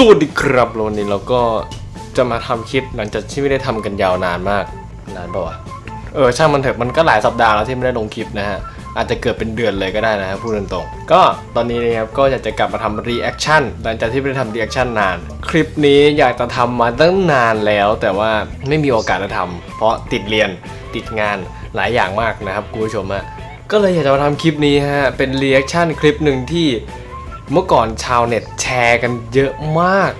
สวัสดีครับวันนี้เราก็จะมาทำคลิปหลังจากที่ไม่ได้ทำกันยาวนานมากนานปะวะเออช่างมันเถอะมันก็หลายสัปดาห์แล้วที่ไม่ได้ลงคลิปนะฮะอาจจะเกิดเป็นเดือนเลยก็ได้นะฮะพูดตรงๆก็ตอนนี้นะครับก็อยากจะกลับมาทำรีแอคชั่นหลังจากที่ไม่ได้ทำรีแอคชั่นนาน คลิปนี้อยากจะทำมาตั้งนานแล้ว แต่ว่าไม่มีโอกาสจะทำเพราะติดเรียนติดงานหลายอย่างมากนะครับคุณผู้ชมฮะก็เลยอยากจะมาทำคลิปนี้ฮะเป็นรีแอคชั่นคลิปหนึ่งที่ เมื่อก่อนชาวเน็ตแชร์กันเยอะมาก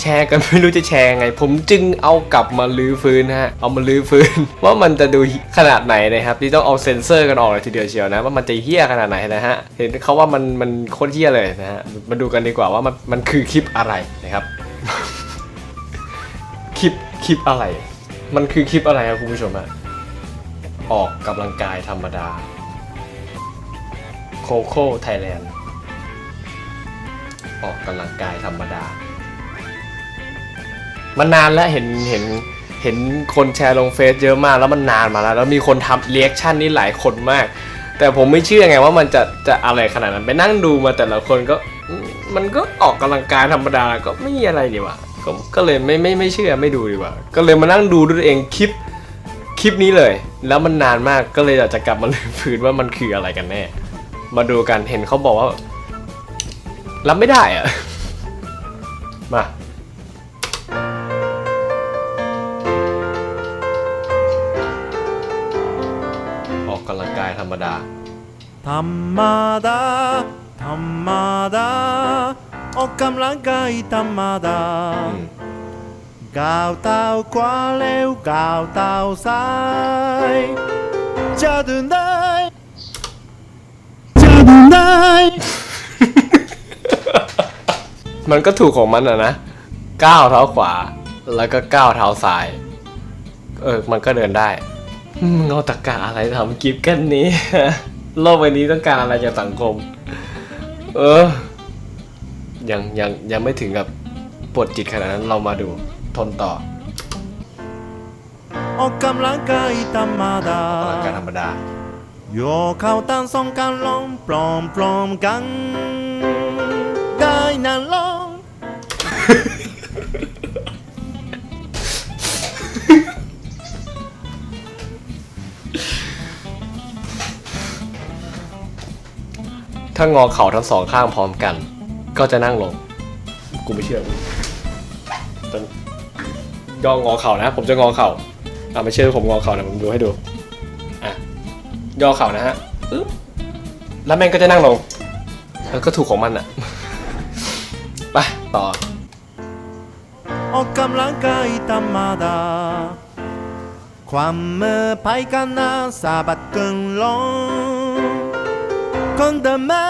แชร์กันไม่รู้จะแชร์ไง ผมจึงเอากลับมาลื้อฟื้นนะฮะ เอามาลื้อฟื้น ว่ามันจะดูขนาดไหนนะครับที่ต้องเอาเซ็นเซอร์กันออกเลยทีเดียวเชียวนะ ว่ามันจะเฮี้ยขนาดไหนนะฮะ เห็นเขาว่ามันมันโคตรเฮี้ยเลยนะฮะ มาดูกันดีกว่าว่ามันมันคือคลิปอะไรนะครับ คลิปคลิปอะไร มันคือคลิปอะไรครับคุณผู้ชมฮะออกกำลังกายธรรมดาโคโค่ไทยแลนด์ ออกกำลังกายธรรมดา มันนานแล้วเห็นเห็นเห็นคนแชร์ลงเฟซเยอะมากแล้วมันนานมาแล้ว แล้วมีคนทำเรีแอคชั่นนี่หลายคนมาก แต่ผมไม่เชื่อไงว่ามันจะจะอะไรขนาดนั้นไปนั่งดูมาแต่ละคนก็มันก็ออกกำลังกายธรรมดาก็ไม่มีอะไรดีกว่าก็ก็เลยไม่ไม่ไม่เชื่อไม่ดูดีกว่า ก็เลยมานั่งดูด้วยตัวเองคลิปคลิปนี้เลย แล้วมันนานมากก็เลยอยากจะกลับมาลืมฝืนว่ามันคืออะไรกันแน่ มาดูกันเห็นเขาบอกว่า รับไม่ได้อะมาออกกำลังกายธรรมดา ธรรมดา ธรรมดา ออกกำลังกายธรรมดาอืมก้าวเท้าขวาเร็วก้าวเท้าซ้ายจะเดินได้จะเดินได้ มันก็ถูกของมันอะนะก้าวเท้าขวา แล้วก็ก้าวเท้าซ้าย เออ มันก็เดินได้มึงเอาตะกาอะไรทำกิฟกันนี้ โลกใบนี้ต้องการอะไรจากสังคม เออ ยังยังยังไม่ถึงกับปวดจิตขนาดนั้นเรามาดูทนต่อ ออกกำลังกายธรรมดาออกกำลังกายธรรมดา โยกเข้าตั้งสองกันลงปลอมปลอมๆกัน ได้นั่นลง ถ้างอเข่าทั้งสองข้างพร้อมกัน ก็จะนั่งลง กูไม่เชื่อมึงจะย่องอเข่านะ ผมจะงอเข่าอะไม่เชื่อผมงอเข่านะผมดูให้ดูอะย่อเข่านะฮะอึ๊บแล้วแม่งก็จะนั่งลง แล้วก็ถูกของมันอะไปต่อ ออกกำลังกายธรรมดา ความมือไปกันนะสะบัดกึ่งลง คนเดิมมา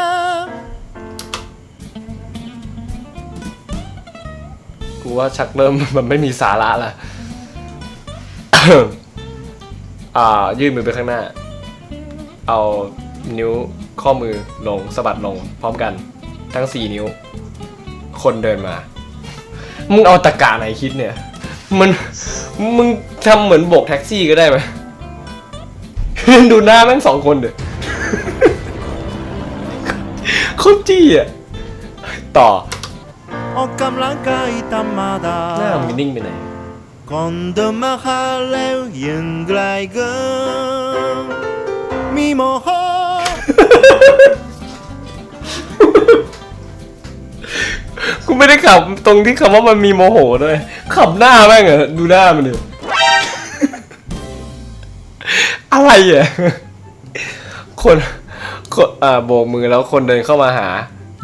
กูว่าชักเริ่ม มันไม่มีสาระละ อ่า ยื่นมือไปข้างหน้า เอานิ้วข้อมือลงสะบัดลง พร้อมกัน ทั้งสี่นิ้ว คนเดินมา มึงเอาตะกาไหนคิดเนี่ย มัน มึงทำเหมือนโบกแท็กซี่ก็ได้ไหมดูหน้าแม่งสองคนเด้อ โคตรจี้อะต่อออกกำลังกายธรรมดาหน้ามึงนิ่งไปไหนคนเดิมมาหาแล้วยังไกลกันมีโมโหกูไม่ได้ขับตรงที่คำว่ามันมีโมโหด้วยขับหน้าแม่งอะดูหน้ามันดิอะไรอะคน คนอ่าโบกมือแล้วคนเดินเข้ามาหา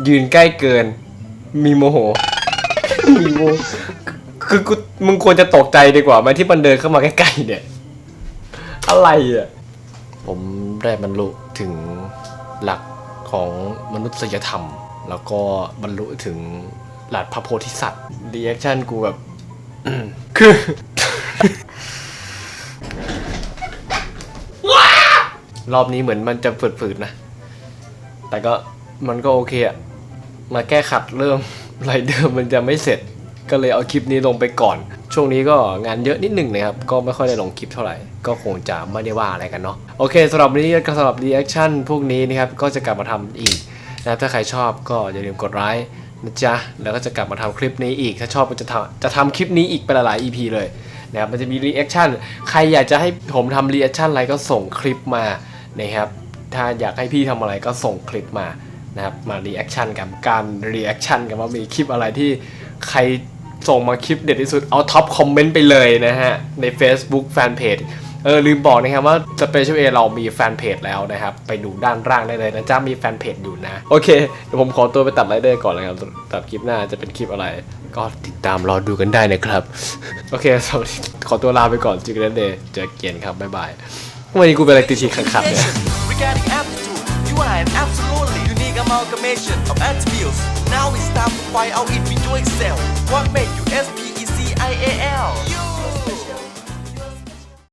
ยืนใกล้เกิน มีโมโห มีโมคือกูมึงควรจะตกใจดีกว่าไหมที่มันเดินเข้ามาใกล้ๆเนี่ย อะไรอะ ผมได้บรรลุถึงหลักของมนุษยธรรม แล้วก็บรรลุถึงหลักพระโพธิสัตว์รีแอคชั่นกูแบบอืมคือ รอบนี้เหมือนมันจะฝืดๆนะ แต่ก็มันก็โอเคอะมาแก้ขัดเริ่มไรเดิมมันจะไม่เสร็จ ก็เลยเอาคลิปนี้ลงไปก่อน ช่วงนี้ก็งานเยอะนิดหนึ่งนะครับ ก็ไม่ค่อยได้ลงคลิปเท่าไหร่ ก็คงจะไม่ได้ว่าอะไรกันเนาะ โอเคสำหรับนี้ก็สำหรับรีแอคชั่นพวกนี้นะครับ ก็จะกลับมาทำอีกนะครับถ้าใครชอบก็อย่าลืมกดไลค์นะจ๊ะ แล้วก็จะกลับมาทำคลิปนี้อีก ถ้าชอบก็จะทำจะทำคลิปนี้อีกเป็นหลายๆ EP เลยนะครับ มันจะมีรีแอคชั่น ใครอยากจะให้ผมทำรีแอคชั่นอะไรก็ส่งคลิปมานะครับ ถ้าอยากให้พี่ทำอะไรก็ส่งคลิปมานะครับมารีแอคชั่นกันการรีแอคชั่นกันว่ามีคลิปอะไรที่ใครส่งมาคลิปเด็ดที่สุดเอาท็อปคอมเมนต์ไปเลยนะฮะ ใน Facebook Fanpage เออลืมบอกนะครับว่า Special A เรามีแฟนเพจแล้วนะครับ ไปดูด้านล่างได้เลยนะจ้ามีแฟนเพจอยู่นะ โอเค เดี๋ยวผมขอตัวไปตัดไรเดอร์ก่อนเลยครับตัดคลิปหน้าจะเป็นคลิปอะไร ก็ติดตามรอดูกันได้นะครับ โอเคสวัสดีขอตัวลาไปก่อนจอกันเดย์เจอเกียนครับ บ๊ายบายวันนี้กูเป็นอะไรติดทีขัดๆเนี่ย Regarding aptitude, you are an absolutely unique amalgamation of attributes. Now it's time to find out if you excel. What made you S P E C I A L? You